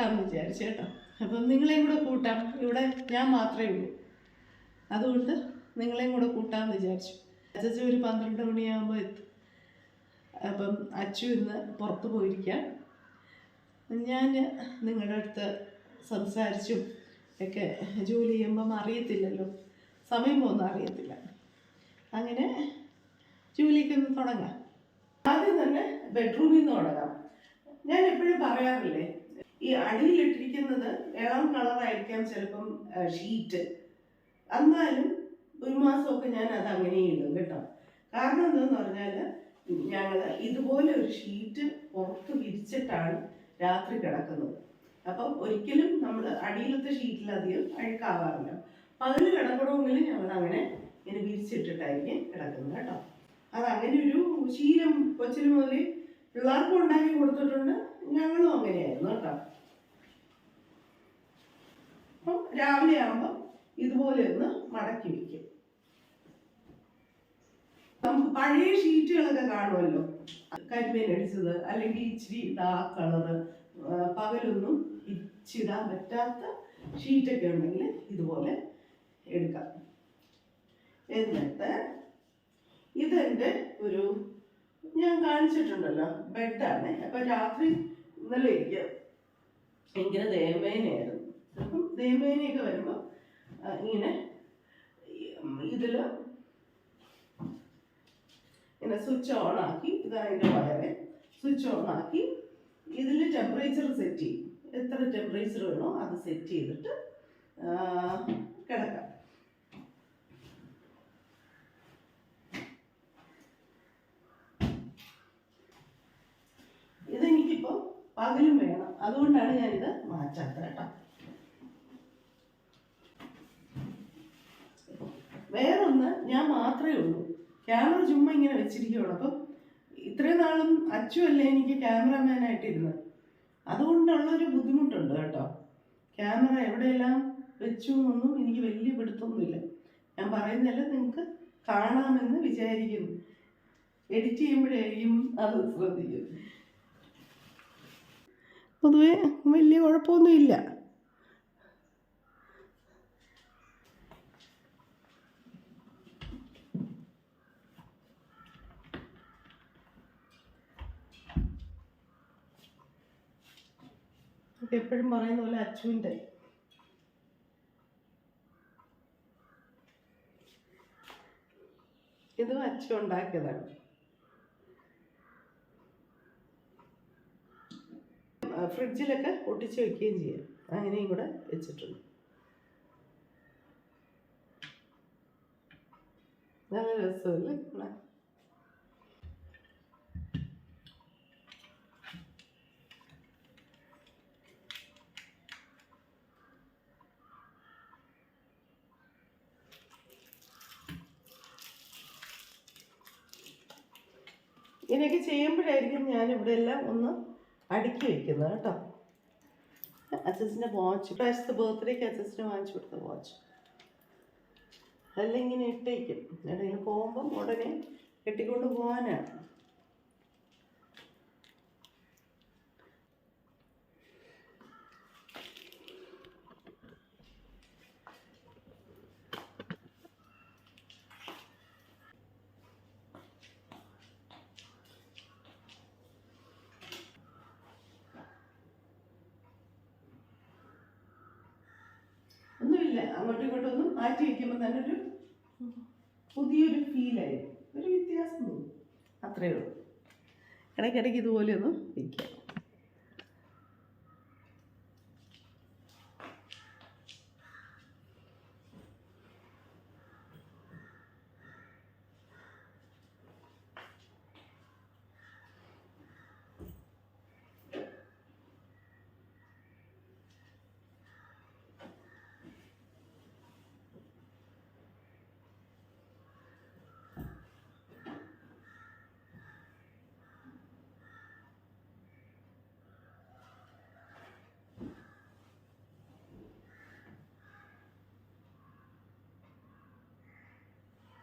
ആക്കാമെന്ന് വിചാരിച്ചു കേട്ടോ. അപ്പം നിങ്ങളെയും കൂടെ കൂട്ടാം. ഇവിടെ ഞാൻ മാത്രമേ ഉള്ളൂ. അതുകൊണ്ട് നിങ്ങളെയും കൂടെ കൂട്ടാമെന്ന് വിചാരിച്ചു. അച്ഛൻ ഒരു പന്ത്രണ്ട് മണിയാകുമ്പോൾ എത്തും. അപ്പം അച്ചു ഇന്ന് പുറത്ത് പോയിരിക്കാം. ഞാൻ നിങ്ങളുടെ അടുത്ത് സംസാരിച്ചും ഒക്കെ ജോലി ചെയ്യുമ്പം അറിയത്തില്ലല്ലോ. സമയം പോകുന്ന അറിയത്തില്ല. അങ്ങനെ ജോലിക്ക് തുടങ്ങാം. ആദ്യം തന്നെ ബെഡ്റൂമിൽ നിന്ന് തുടങ്ങാം. ഞാൻ എപ്പോഴും പറയാറില്ലേ ഈ അടിയിൽ അടിയിലിട്ടിരിക്കുന്നത് ഇളം കളറായിരിക്കാം ചിലപ്പം ഷീറ്റ് എന്നാലും ഒരു മാസമൊക്കെ ഞാൻ അത് അങ്ങനെ ഇടും കേട്ടോ. കാരണം എന്തെന്ന് പറഞ്ഞാൽ ഞങ്ങൾ ഇതുപോലെ ഒരു ഷീറ്റ് പുറത്ത് വിരിച്ചിട്ടാണ് രാത്രി കിടക്കുന്നത്. അപ്പം ഒരിക്കലും നമ്മൾ അടിയിലത്തെ ഷീറ്റിലധികം അഴുക്കാവാറില്ല. പകൽ കിടക്കണമെങ്കിൽ ഞങ്ങൾ അങ്ങനെ ഇങ്ങനെ വിരിച്ചിട്ടിട്ടായിരിക്കും കിടക്കുന്നത് കേട്ടോ. അങ്ങനെ ഒരു ശീലം കൊച്ചിന് മുതൽ പിള്ളേർക്കും ഉണ്ടാക്കി കൊടുത്തിട്ടുണ്ട്. ഞങ്ങളും അങ്ങനെയായിരുന്നു കേട്ടോ. അപ്പം രാവിലെ ആകുമ്പോൾ ഇതുപോലെ ഒന്ന് മടക്കി വയ്ക്കും നമുക്ക് പഴയ ഷീറ്റുകളൊക്കെ കാണുമല്ലോ. കരിമീൻ അടിച്ചത് അല്ലെങ്കിൽ ഇച്ചിരി ഡാർക്ക് കളറ് പകലൊന്നും ഇച്ചിടാൻ പറ്റാത്ത ഷീറ്റൊക്കെ ഉണ്ടെങ്കിൽ ഇതുപോലെ എടുക്കാം. എന്നിട്ട് ഇതെന്റെ ഒരു ഞാൻ കാണിച്ചിട്ടുണ്ടല്ലോ ബെഡാണ് അപ്പം രാത്രി ഇന്നലെ എനിക്ക് ഭയങ്കര ദേവേനയായിരുന്നു. അപ്പം ദേവേനയൊക്കെ വരുമ്പോൾ ഇങ്ങനെ ഇതിൽ ഇങ്ങനെ സ്വിച്ച് ഓൺ ആക്കി ഇതതിന്റെ വയറെ. സ്വിച്ച് ഓൺ ആക്കി ഇതിൽ ടെമ്പറേച്ചർ സെറ്റ് ചെയ്യും. എത്ര ടെമ്പറേച്ചർ വേണോ അത് സെറ്റ് ചെയ്തിട്ട് കിടക്കാം ഇതെനിക്കിപ്പോൾ പകലും വേണം അതുകൊണ്ടാണ് കേട്ടോ. വേറൊന്ന് ഞാൻ മാത്രമേ ഉള്ളൂ. ക്യാമറ ചുമ്മാ ഇങ്ങനെ വെച്ചിരിക്കുകയുള്ളൂ അപ്പം ഇത്രയും നാളും അച്ചു അല്ലേ എനിക്ക് ക്യാമറമാനായിട്ടിരുന്നത് അതുകൊണ്ടുള്ളൊരു ബുദ്ധിമുട്ടുണ്ട് കേട്ടോ. ക്യാമറ എവിടെയെല്ലാം വെച്ചു എന്നൊന്നും എനിക്ക് വലിയ പിടുത്തമൊന്നുമില്ല ഞാൻ പറയുന്നതല്ല നിങ്ങൾക്ക് കാണാമെന്ന് വിചാരിക്കുന്നു. എഡിറ്റ് ചെയ്യുമ്പോഴായിരിക്കും അത് ശ്രദ്ധിക്കും. പൊതുവേ വലിയ കുഴപ്പമൊന്നുമില്ല. എപ്പോഴും പറയുന്ന പോലെ അച്ചുവിന്റെ. ഇതും അച്ചു ഉണ്ടാക്കിയതാണ് ആ, ഫ്രിഡ്ജിലൊക്കെ ഒട്ടിച്ച് വെക്കുകയും ചെയ്യാം. അങ്ങനെയും കൂടെ വെച്ചിട്ടുണ്ട്. നല്ല രസമല്ലേ? കാണാൻ? ഇങ്ങനെയൊക്കെ ചെയ്യുമ്പോഴായിരിക്കും എല്ലാം ഒന്ന് അടുക്കി വെക്കുന്നത് കേട്ടോ. അച്ഛന്റെ വാച്ച് പ്രാവശ്യത്തെ ബർത്ത്ഡേക്ക് അച്ഛന് വാങ്ങിച്ചു കൊടുത്ത വാച്ച് അതെല്ലാം ഇങ്ങനെ ഇട്ടേക്കും. എവിടെയെങ്കിലും പോകുമ്പം ഉടനെ കെട്ടിക്കൊണ്ട് പോകാനാണ്. ഒന്നുമില്ല അങ്ങോട്ടും ഇങ്ങോട്ടും ഒന്ന് മാറ്റി വയ്ക്കുമ്പോൾ തന്നെ ഒരു പുതിയൊരു ഫീലായി ഒരു വ്യത്യാസം അത്രയേ ഉള്ളൂ. ഇടയ്ക്കിടയ്ക്ക് ഇതുപോലെ ഒന്ന് വയ്ക്കാം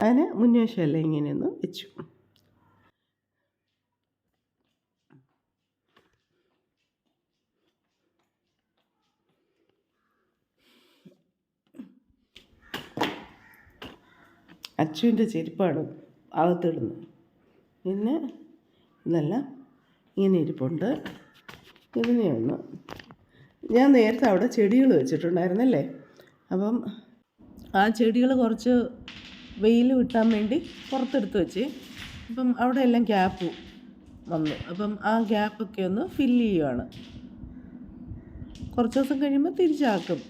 അതിന് മുന്നേശമല്ല ഇങ്ങനെയൊന്ന് വെച്ചു. അച്ചുവിന്റെ ചെരുപ്പാണ് അകത്തിടുന്നത്. പിന്നെ ഇതെല്ലാം ഇങ്ങനെ ഇരിപ്പുണ്ട്. ഇതിനെയൊന്ന് ഞാൻ നേരത്തെ അവിടെ ചെടികൾ വെച്ചിട്ടുണ്ടായിരുന്നല്ലേ? അപ്പം ആ ചെടികൾ കുറച്ച് വെയിൽ കിട്ടാൻ വേണ്ടി പുറത്തെടുത്ത് വെച്ച്. അപ്പം അവിടെ എല്ലാം ഗ്യാപ്പ് വന്നു. അപ്പം ആ ഗ്യാപ്പൊക്കെ ഒന്ന് ഫില്ല് ചെയ്യുവാണ്. കുറച്ച് ദിവസം കഴിയുമ്പോൾ തിരിച്ചാക്കും.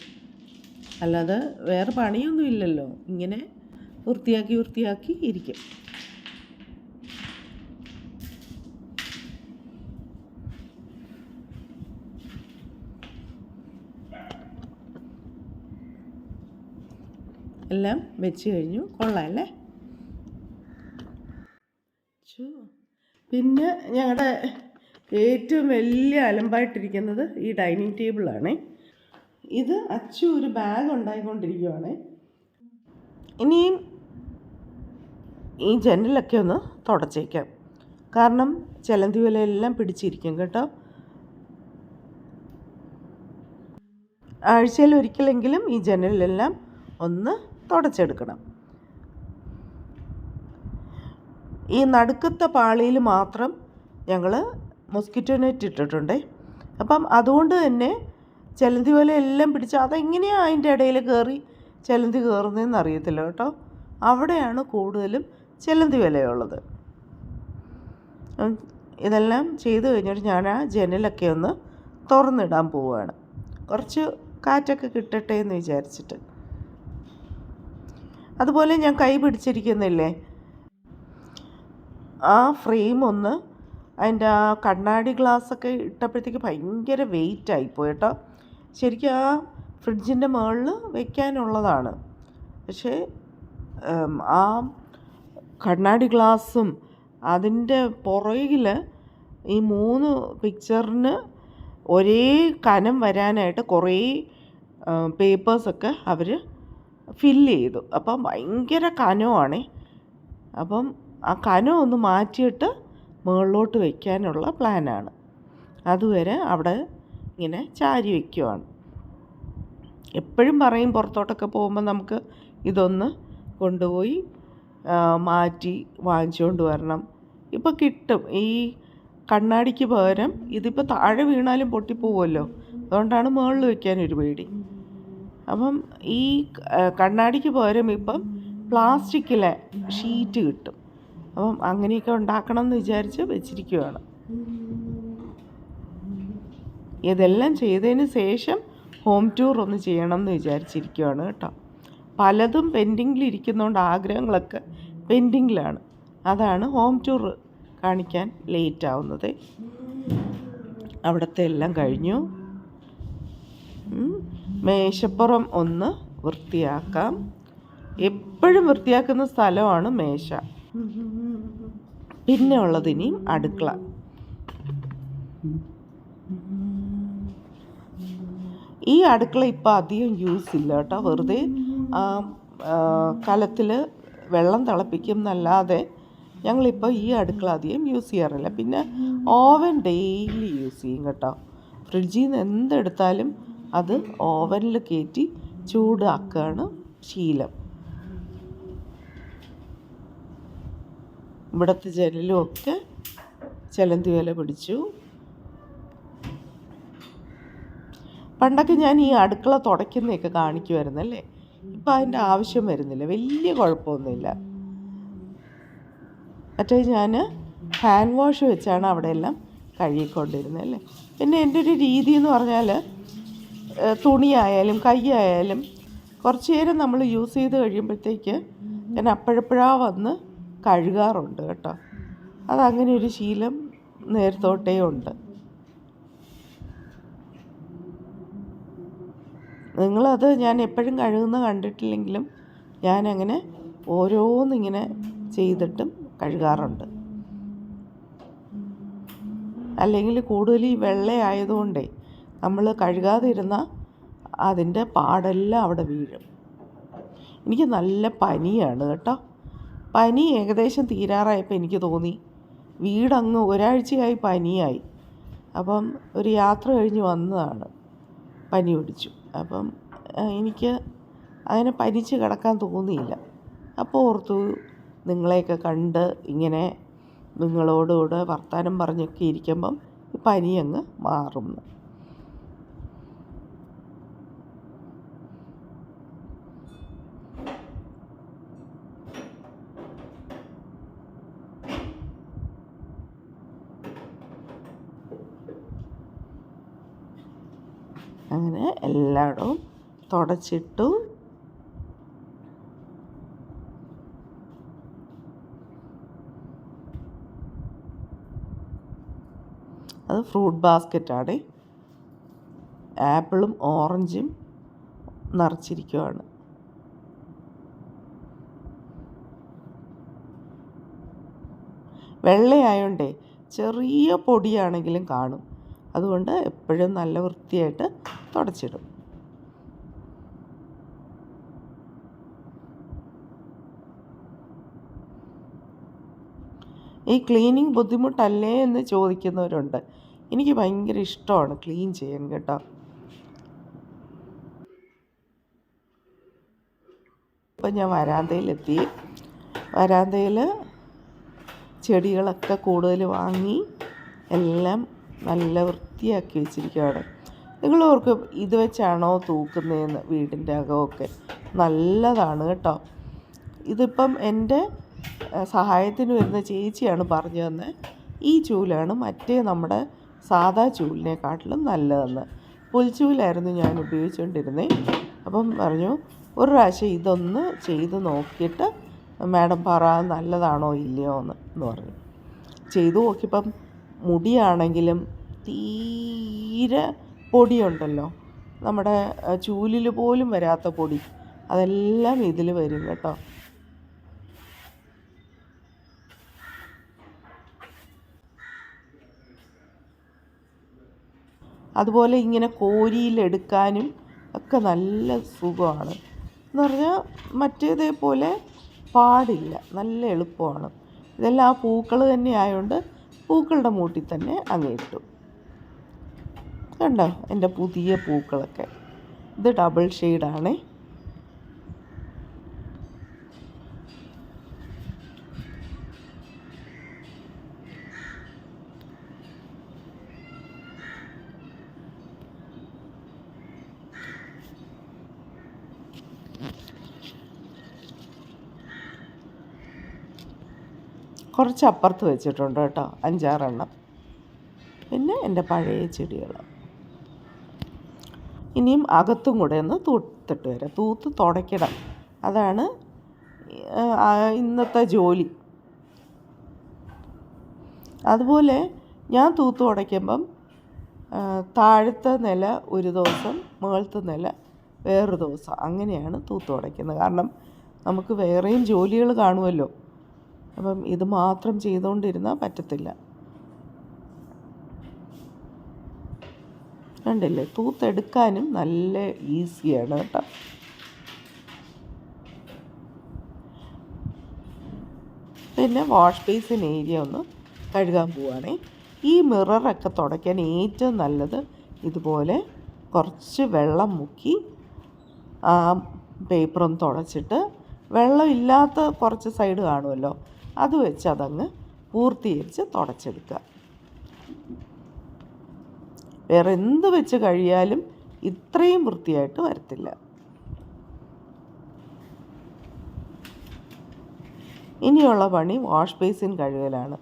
അല്ലാതെ വേറെ പണിയൊന്നും ഇല്ലല്ലോ. ഇങ്ങനെ വൃത്തിയാക്കി വൃത്തിയാക്കി ഇരിക്കും. എല്ലാം വെച്ച് കഴിഞ്ഞു. കൊള്ളാം അല്ലേ. പിന്നെ ഞങ്ങളുടെ ഏറ്റവും വലിയ അലമ്പായിട്ടിരിക്കുന്നത് ഈ ഡൈനിങ് ടേബിളാണ്. ഇത് അച്ചു ഒരു ബാഗ് ഉണ്ടായിക്കൊണ്ടിരിക്കുവാണ്. ഇനിയും ഈ ജനലൊക്കെ ഒന്ന് തുടച്ചേക്കാം. കാരണം ചിലന്തി വിലയെല്ലാം പിടിച്ചിരിക്കും കേട്ടോ. ആഴ്ചയിൽ ഒരിക്കലെങ്കിലും ഈ ജനലിലെല്ലാം ഒന്ന് തുടച്ചെടുക്കണം. ഈ നടുക്കത്തെ പാളിയിൽ മാത്രം ഞങ്ങൾ മൊസ്കിറ്റോ നെറ്റ് ഇട്ടിട്ടുണ്ട്. അപ്പം അതുകൊണ്ട് തന്നെ ചിലന്തി പോലെ എല്ലാം പിടിച്ച് അതെങ്ങനെയാണ് അതിന്റെ ഇടയിൽ കയറി ചിലന്തി കയറുന്നതെന്ന് അറിയത്തില്ല കേട്ടോ. അവിടെയാണ് കൂടുതലും ചിലന്തി വിലയുള്ളത്. ഇതെല്ലാം ചെയ്ത് കഴിഞ്ഞിട്ട് ഞാൻ ആ ജനലൊക്കെ ഒന്ന് തുറന്നിടാൻ പോവുകയാണ് കുറച്ച് കാറ്റൊക്കെ കിട്ടട്ടെ എന്ന് വിചാരിച്ചിട്ട്. അതുപോലെ ഞാൻ കൈ പിടിച്ചിരിക്കുന്നില്ലേ? ആ ഫ്രെയിം ഒന്ന് അതിന്റെ ആ കണ്ണാടി ഗ്ലാസ്സൊക്കെ ഇട്ടപ്പോഴത്തേക്ക് ഭയങ്കര വെയിറ്റ് ആയിപ്പോയി കേട്ടോ. ശരിക്കും ആ ഫ്രിഡ്ജിന്റെ മുകളിൽ വെക്കാനുള്ളതാണ്. പക്ഷേ ആ കണ്ണാടി ഗ്ലാസ്സും അതിന്റെ പുറകിൽ ഈ മൂന്ന് പിക്ചറിന് ഒരേ കനം വരാനായിട്ട് കുറേ പേപ്പേഴ്സൊക്കെ അവർ ഫില്ല് ചെയ്തു. അപ്പം ഭയങ്കര കനമാണേ അപ്പം ആ കനം ഒന്ന് മാറ്റിയിട്ട് മുകളിലോട്ട് വയ്ക്കാനുള്ള പ്ലാനാണ്. അതുവരെ അവിടെ ഇങ്ങനെ ചാരി വയ്ക്കുവാണ് എപ്പോഴും പറയും പുറത്തോട്ടൊക്കെ പോകുമ്പോൾ നമുക്ക് ഇതൊന്ന് കൊണ്ടുപോയി മാറ്റി വാങ്ങിച്ചുകൊണ്ട് വരണം. ഇപ്പോൾ കിട്ടും. ഈ കണ്ണാടിക്ക് പകരം ഇതിപ്പോൾ താഴെ വീണാലും പൊട്ടിപ്പോവുമല്ലോ. അതുകൊണ്ടാണ് മുകളിൽ വയ്ക്കാനൊരു പേടി. അപ്പം ഈ കണ്ണാടിക്ക് പകരം ഇപ്പം പ്ലാസ്റ്റിക്കിലെ ഷീറ്റ് കിട്ടും. അപ്പം അങ്ങനെയൊക്കെ ഉണ്ടാക്കണം എന്ന് വിചാരിച്ച് വെച്ചിരിക്കുകയാണ് ഇതെല്ലാം ചെയ്തതിന് ശേഷം ഹോം ടൂർ ഒന്ന് ചെയ്യണം എന്ന് വിചാരിച്ചിരിക്കുകയാണ് കേട്ടോ. പലതും പെൻഡിങ്ങിൽ ഇരിക്കുന്നതുകൊണ്ട് ആഗ്രഹങ്ങളൊക്കെ പെൻഡിങ്ങിലാണ്. അതാണ് ഹോം ടൂർ കാണിക്കാൻ ലേറ്റ് ആവുന്നത്. അവിടുത്തെ എല്ലാം കഴിഞ്ഞു. മേശപ്പുറം ഒന്ന് വൃത്തിയാക്കാം. എപ്പോഴും വൃത്തിയാക്കുന്ന സ്ഥലമാണ് മേശ. പിന്നെ ഉള്ളത് ഇനിയും അടുക്കള. ഈ അടുക്കള ഇപ്പോൾ അധികം യൂസ് ഇല്ല കേട്ടോ. വെറുതെ കലത്തിൽ വെള്ളം തിളപ്പിക്കും എന്നല്ലാതെ ഞങ്ങളിപ്പോൾ ഈ അടുക്കള അധികം യൂസ് ചെയ്യാറില്ല. പിന്നെ ഓവൻ ഡെയിലി യൂസ് ചെയ്യും കേട്ടോ. ഫ്രിഡ്ജിൽ നിന്ന് എന്തെടുത്താലും അത് ഓവനിൽ കയറ്റി ചൂടാക്കുകയാണ് ശീലം. ഇവിടുത്തെ ജനലുമൊക്കെ ചിലന്തി വില പിടിച്ചു. പണ്ടൊക്കെ ഞാൻ ഈ അടുക്കള തുടയ്ക്കുന്നതൊക്കെ കാണിക്കുമായിരുന്നല്ലേ ഇപ്പം അതിന്റെ ആവശ്യം വരുന്നില്ല. വലിയ കുഴപ്പമൊന്നുമില്ല. മറ്റേ ഞാൻ ഹാൻഡ് വാഷ് വെച്ചാണ് അവിടെ എല്ലാം കഴുകിക്കൊണ്ടിരുന്നത് അല്ലേ? പിന്നെ എന്റെ ഒരു രീതി എന്ന് പറഞ്ഞാൽ തുണിയായാലും കൈയായാലും കുറച്ച് നേരം നമ്മൾ യൂസ് ചെയ്ത് കഴിയുമ്പോഴത്തേക്ക് ഞാൻ അപ്പോഴപ്പോഴാ വന്ന് കഴുകാറുണ്ട് കേട്ടോ. അതങ്ങനെ ഒരു ശീലം നേരത്തോട്ടേ ഉണ്ട്. നിങ്ങളത് ഞാൻ എപ്പോഴും കഴുകുന്ന കണ്ടിട്ടില്ലെങ്കിലും ഞാനങ്ങനെ ഓരോന്നിങ്ങനെ ചെയ്തിട്ടും കഴുകാറുണ്ട്. അല്ലെങ്കിൽ കൂടുതൽ ഈ വെള്ള ആയതുകൊണ്ടേ നമ്മൾ കഴുകാതെ ഇരുന്നാൽ അതിന്റെ പാടെല്ലാം അവിടെ വീഴും. എനിക്ക് നല്ല പനിയാണ് കേട്ടോ. പനി ഏകദേശം തീരാറായപ്പോൾ എനിക്ക് തോന്നി. വീടങ്ങ് ഒരാഴ്ചയായി പനിയായി. അപ്പം ഒരു യാത്ര കഴിഞ്ഞ് വന്നതാണ്. പനി പിടിച്ചു. അപ്പം എനിക്ക് അങ്ങനെ പനിച്ച് കിടക്കാൻ തോന്നിയില്ല. അപ്പോൾ ഓർത്തു നിങ്ങളെയൊക്കെ കണ്ട് ഇങ്ങനെ നിങ്ങളോടുകൂടെ വർത്തമാനം പറഞ്ഞൊക്കെ ഇരിക്കുമ്പം പനിയങ്ങ് പനി അങ്ങ് മാറും എന്ന്. അങ്ങനെ എല്ലായിടവും തുടച്ചിട്ടു. അത് ഫ്രൂട്ട് ബാസ്ക്കറ്റാണ്. ആപ്പിളും ഓറഞ്ചും നിറച്ചിരിക്കുവാണ്. വെള്ളയായോണ്ടേ ചെറിയ പൊടിയാണെങ്കിലും കാണും. അതുകൊണ്ട് എപ്പോഴും നല്ല വൃത്തിയായിട്ട് തുടച്ചിടും. ഈ ക്ലീനിങ് ബുദ്ധിമുട്ടല്ലേ എന്ന് ചോദിക്കുന്നവരുണ്ട്. എനിക്ക് ഭയങ്കര ഇഷ്ടമാണ് ക്ലീൻ ചെയ്യാൻ കേട്ടോ. ഇപ്പം ഞാൻ വരാന്തയിലെത്തി. വരാന്തയിൽ ചെടികളൊക്കെ കൂടുതൽ വാങ്ങി എല്ലാം നല്ല വൃത്തിയാക്കി വെച്ചിരിക്കുകയാണ് നിങ്ങൾ ഓർക്കും ഇത് വെച്ചാണോ തൂക്കുന്നതെന്ന് വീടിന്റെ അകമൊക്കെ? നല്ലതാണ് കേട്ടോ. ഇതിപ്പം എന്റെ സഹായത്തിന് വരുന്ന ചേച്ചിയാണ് പറഞ്ഞു തന്നെ. ഈ ചൂലാണ് മറ്റേ നമ്മുടെ സാധാ ചൂലിനെക്കാട്ടിലും നല്ലതെന്ന്. പുൽച്ചൂലായിരുന്നു ഞാൻ ഉപയോഗിച്ചുകൊണ്ടിരുന്നത് അപ്പം പറഞ്ഞു ഒരു പ്രാവശ്യം ഇതൊന്ന് ചെയ്ത് നോക്കിയിട്ട് മാഡം പറ നല്ലതാണോ ഇല്ലയോ എന്ന് എന്ന് പറഞ്ഞു. ചെയ്തു നോക്കിയപ്പം മുടിയാണെങ്കിലും തീരെ പൊടിയുണ്ടല്ലോ. നമ്മുടെ ചൂലിൽ പോലും വരാത്ത പൊടി. അതെല്ലാം ഇതിൽ വരും കേട്ടോ. അതുപോലെ ഇങ്ങനെ കോരിയിലെടുക്കാനും ഒക്കെ നല്ല സുഖമാണ്. എന്ന് പറഞ്ഞാൽ മറ്റേതേപോലെ പാടില്ല. നല്ല എളുപ്പമാണ്. ഇതെല്ലാം ആ പൂക്കൾ തന്നെ ആയതുകൊണ്ട് പൂക്കളുടെ മൂട്ടിൽ തന്നെ അങ്ങ് ഇട്ടു. കണ്ടോ എന്റെ പുതിയ പൂക്കളൊക്കെ. ഇത് ഡബിൾ ഷെയ്ഡാണേ. കുറച്ച് അപ്പുറത്ത് വെച്ചിട്ടുണ്ട് കേട്ടോ അഞ്ചാറെണ്ണം. പിന്നെ എന്റെ പഴയ ചെടികൾ ഇനിയും അകത്തും കൂടെ ഒന്ന് തൂത്തിട്ട് വരാം. തൂത്ത് തുടയ്ക്കണം. അതാണ് ഇന്നത്തെ ജോലി. അതുപോലെ ഞാൻ തൂത്ത് തുടയ്ക്കുമ്പം താഴത്തെ നില ഒരു ദിവസം മുകളത്തെ നില വേറൊരു ദിവസം. അങ്ങനെയാണ് തൂത്ത് തുടയ്ക്കുന്നത്. കാരണം നമുക്ക് വേറെയും ജോലികൾ കാണുമല്ലോ. അപ്പം ഇത് മാത്രം ചെയ്തുകൊണ്ടിരുന്നാൽ പറ്റത്തില്ല. കണ്ടില്ലേ? തൂത്തെടുക്കാനും നല്ല ഈസിയാണ് കേട്ടോ. പിന്നെ വാഷ് ബേസിൻ ഏരിയ ഒന്ന് കഴുകാൻ പോവുകയാണേ ഈ മിററൊക്കെ തുടയ്ക്കാൻ ഏറ്റവും നല്ലത് ഇതുപോലെ കുറച്ച് വെള്ളം മുക്കി ആ പേപ്പറൊന്ന് തുടച്ചിട്ട് വെള്ളമില്ലാത്ത കുറച്ച് സൈഡ് കാണുമല്ലോ? അത് വെച്ച് അതങ്ങ് പൂർത്തീകരിച്ച് തുടച്ചെടുക്കുക. വേറെ എന്ത് വെച്ച് കഴിയാലും ഇത്രയും വൃത്തിയായിട്ട് വരത്തില്ല. ഇനിയുള്ള പണി വാഷ് ബേസിൻ കഴുകലാണ്.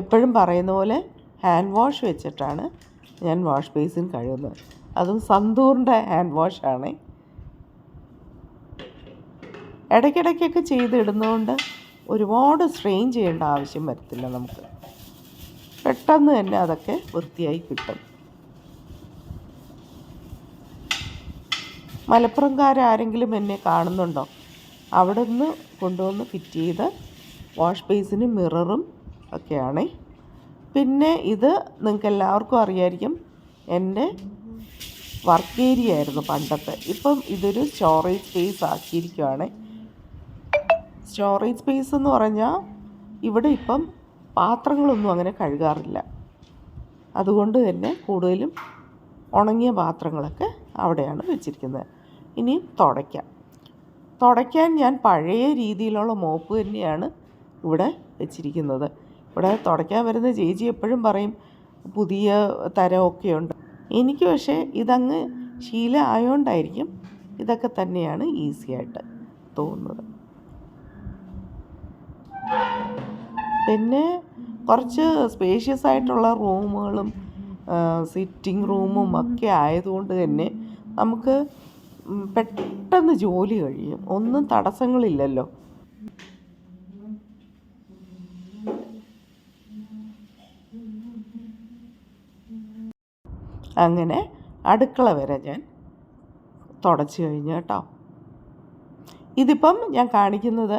എപ്പോഴും പറയുന്ന പോലെ ഹാൻഡ് വാഷ് വെച്ചിട്ടാണ് ഞാൻ വാഷ് ബേസിൻ കഴുകുന്നത്. അതും സന്തൂറിന്റെ ഹാൻഡ് വാഷാണ് ഇടയ്ക്കിടയ്ക്കൊക്കെ ചെയ്തിടുന്നതുകൊണ്ട് ഒരുപാട് സ്ട്രെയിൻ ചെയ്യേണ്ട ആവശ്യം വരത്തില്ല നമുക്ക്. പെട്ടെന്ന് തന്നെ അതൊക്കെ വൃത്തിയായി കിട്ടും. മലപ്പുറംകാരാരെങ്കിലും എന്നെ കാണുന്നുണ്ടോ? അവിടെ നിന്ന് കൊണ്ടുവന്ന് ഫിറ്റ് ചെയ്ത് വാഷ് ബേസിനും മിററും ഒക്കെയാണ്. പിന്നെ ഇത് നിങ്ങൾക്ക് എല്ലാവർക്കും അറിയായിരിക്കും എന്റെ വർക്ക് ഏരിയ ആയിരുന്നു പണ്ടത്തെ. ഇപ്പം ഇതൊരു സ്റ്റോറേജ് സ്പേസ് ആക്കിയിരിക്കുകയാണ് സ്റ്റോറേജ് സ്പേസ് എന്ന് പറഞ്ഞാൽ ഇവിടെ ഇപ്പം പാത്രങ്ങളൊന്നും അങ്ങനെ കഴുകാറില്ല. അതുകൊണ്ട് തന്നെ കൂടുതലും ഉണങ്ങിയ പാത്രങ്ങളൊക്കെ അവിടെയാണ് വെച്ചിരിക്കുന്നത്. ഇനിയും തുടയ്ക്കാം. തുടയ്ക്കാൻ ഞാൻ പഴയ രീതിയിലുള്ള മോപ്പ് തന്നെയാണ് ഇവിടെ വെച്ചിരിക്കുന്നത്. ഇവിടെ തുടയ്ക്കാൻ വരുന്ന ചേച്ചി എപ്പോഴും പറയും പുതിയ തരമൊക്കെ ഉണ്ട്. എനിക്ക് പക്ഷേ ഇതങ്ങ് ശീലം ആയതുകൊണ്ടായിരിക്കും ഇതൊക്കെ തന്നെയാണ് ഈസിയായിട്ട് തോന്നുന്നത്. പിന്നെ കുറച്ച് സ്പേഷ്യസ് ആയിട്ടുള്ള റൂമുകളും സിറ്റിംഗ് റൂമും ഒക്കെ ആയതുകൊണ്ട് തന്നെ നമുക്ക് പെട്ടെന്ന് ജോലി കഴിയും. ഒന്നും തടസ്സങ്ങളില്ലല്ലോ. അങ്ങനെ അടുക്കള വരെ ഞാൻ തുടച്ചു കഴിഞ്ഞു കേട്ടോ. ഇതിപ്പം ഞാൻ കാണിക്കുന്നത്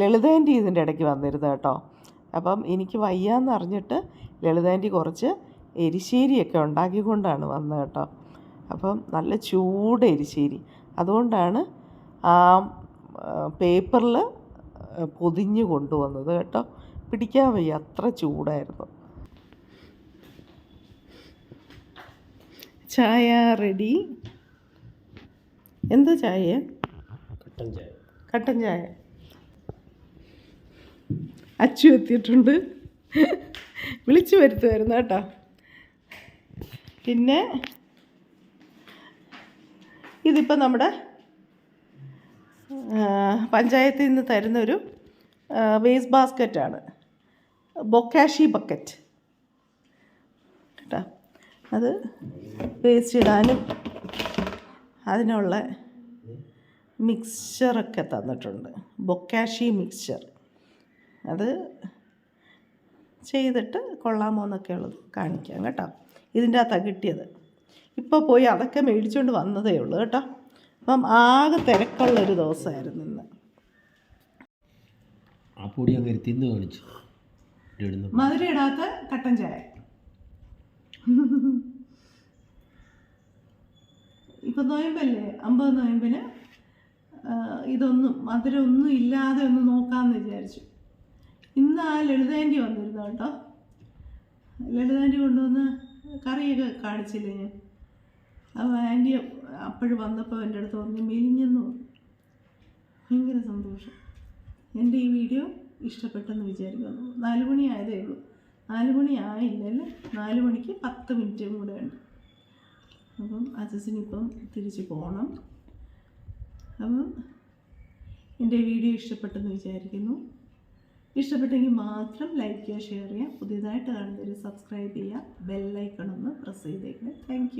ലളിതേന്റെ ഇതിന്റെ ഇടയ്ക്ക് വന്നിരുന്നു കേട്ടോ. അപ്പം എനിക്ക് വയ്യാന്ന് അറിഞ്ഞിട്ട് ലളിതേന്റെ കുറച്ച് എരിശ്ശേരിയൊക്കെ ഉണ്ടാക്കിക്കൊണ്ടാണ് വന്നത് കേട്ടോ. അപ്പം നല്ല ചൂട് എരിശ്ശേരി. അതുകൊണ്ടാണ് ആ പേപ്പറിൽ പൊതിഞ്ഞ് കൊണ്ടുവന്നത് കേട്ടോ. പിടിക്കാൻ വയ്യ അത്ര ചൂടായിരുന്നു. ചായ റെഡി? എന്താ ചായ? കട്ടൻ ചായ. കട്ടൻ ചായ. അച്ചു എത്തിയിട്ടുണ്ട്. വിളിച്ചു വരുത്തുമായിരുന്നു കേട്ടോ. പിന്നെ ഇതിപ്പോൾ നമ്മുടെ പഞ്ചായത്തിൽ നിന്ന് തരുന്നൊരു വേസ്റ്റ് ബാസ്ക്കറ്റാണ് ബൊക്കാഷി ബക്കറ്റ്. കേട്ടോ. അത് വേസ്റ്റ് ഇടാനും അതിനുള്ള മിക്സ്ചറൊക്കെ തന്നിട്ടുണ്ട്. ബൊക്കാഷി മിക്സ്ചർ അത് ചെയ്തിട്ട് കൊള്ളാമോ എന്നൊക്കെ ഉള്ളത് കാണിക്കാം കേട്ടോ. ഇതിന്റെ അകത്താണ് കിട്ടിയത്. ഇപ്പോൾ പോയി അതൊക്കെ മേടിച്ചുകൊണ്ട് വന്നതേ ഉള്ളൂ കേട്ടോ. അപ്പം ആകെ തിരക്കുള്ളൊരു ദിവസമായിരുന്നു ഇന്ന്. ആ പൊടി അങ്ങനെ തിന്ന് കാണിച്ചു. മധുരം ഇടാത്ത കട്ടൻ ചായ. ഇപ്പം നോയമ്പല്ലേ? അമ്പത് നോയമ്പിന് ഇതൊന്നും മധുരം ഒന്നും ഇല്ലാതെ ഒന്ന് നോക്കാമെന്ന് വിചാരിച്ചു. ഇന്ന് ആ ലളിതാന്റി വന്നിരുന്നു കേട്ടോ. ലളിതാന്റി കൊണ്ടുവന്ന് കറിയൊക്കെ കാണിച്ചില്ലേ ഞാൻ? അപ്പോൾ ആന്റി അപ്പോഴും വന്നപ്പോൾ എന്റെ അടുത്ത് പറഞ്ഞു മെലിഞ്ഞെന്ന് ഭയങ്കര സന്തോഷം. എന്റെ ഈ വീഡിയോ ഇഷ്ടപ്പെട്ടെന്ന് വിചാരിക്കുന്നു. നാല് മണി ആയതേ ഉള്ളൂ. നാല് മണി ആയില്ലല്ലേ? നാല് മണിക്ക് പത്ത് മിനിറ്റും കൂടെ ഉണ്ട്. അപ്പം അച്ഛനിപ്പം തിരിച്ച് പോകണം. അപ്പം എന്റെ വീഡിയോ ഇഷ്ടപ്പെട്ടെന്ന് വിചാരിക്കുന്നു. ഇഷ്ടപ്പെട്ടെങ്കിൽ മാത്രം ലൈക്ക് ചെയ്യുക ഷെയർ ചെയ്യുക പുതിയതായിട്ട് കാണുന്നവർ സബ്സ്ക്രൈബ് ചെയ്യുക ബെല്ലൈക്കൺ ഒന്ന് പ്രസ് ചെയ്തേക്കുക താങ്ക്